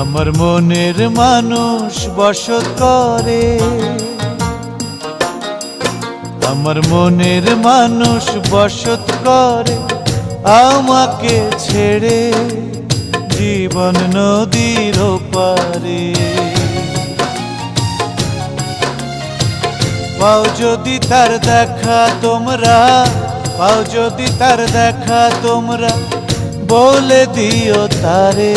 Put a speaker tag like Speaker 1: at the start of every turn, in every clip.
Speaker 1: আমার মনের মানুষ বসত করে। আমার মনের মানুষ বসত করে, আমাকে ছেড়ে জীবন নদীর পারে পাও যদি তার দেখা তোমরা, পাও যদি তার দেখা তোমরা, বলে দিও তারে।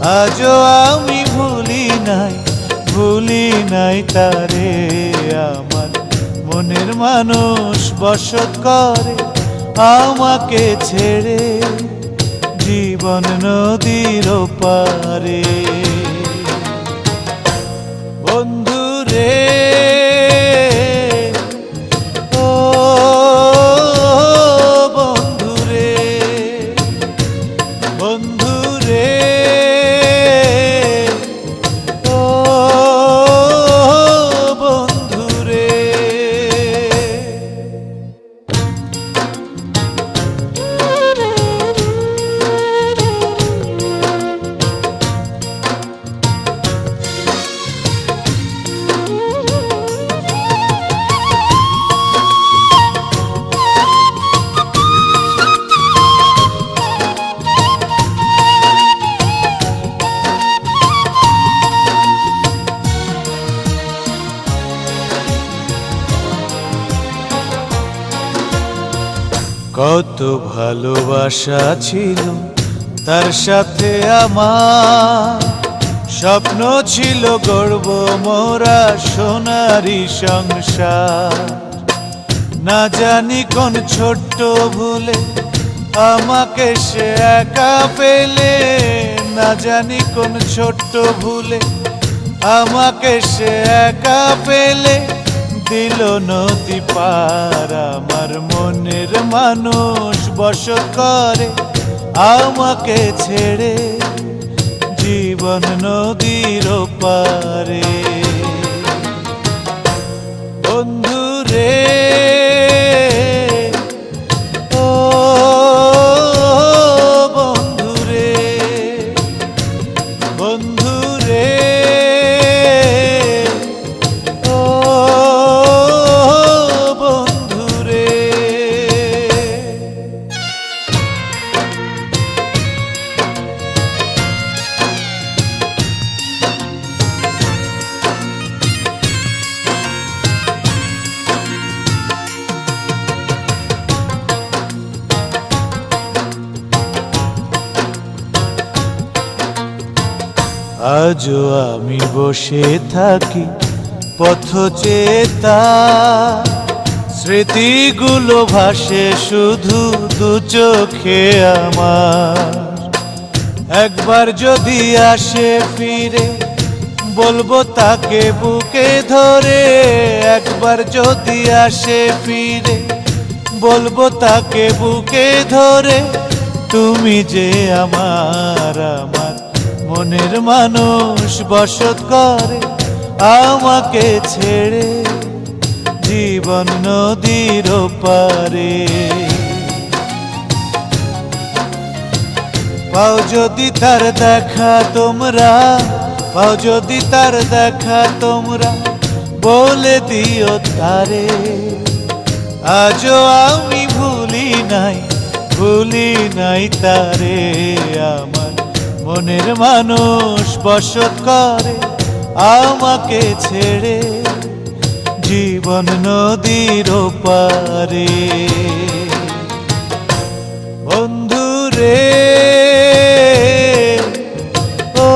Speaker 1: আজও আমি ভুলি নাই ভুলি নাই তারে আমার। মনের মানুষ বসত করে, আমাকে ছেড়ে, জীবন নদীর পারে কত ভালোবাসা ছিল তার সাথে আমার। স্বপ্ন ছিল গর্ব মোরা সোনারি সংসার। না জানি কোন ছোট্ট ভুলে আমাকে সে একা পেলে। না জানি কোন ছোট্ট ভুলে আমাকে সে একা পেলে। দিল নদী পার। আমার মনের মানুষ বস করে আমাকে ছেড়ে জীবন নদীর পারে আজও আমি বসে থাকি পথ চেতা স্মৃতিগুলো ভাসে শুধু দু চোখে আমার। একবার যদি আসে ফিরে, বলব তাকে বুকে ধরে। একবার যদি আসে ফিরে, বলব তাকে বুকে ধরে। তুমি যে আমার আমার মনের মানুষ বসত করে, আমাকে ছেড়ে জীবন নদীর পারে পাও যদি তার দেখা তোমরা, পাও যদি তার দেখা তোমরা, বলে দিও তারে। আজও আমি ভুলি নাই ভুলি নাই তারে আমার। মনের মানুষ বসত করে আমাকে ছেড়ে জীবন নদীর পারে বন্ধুরে ও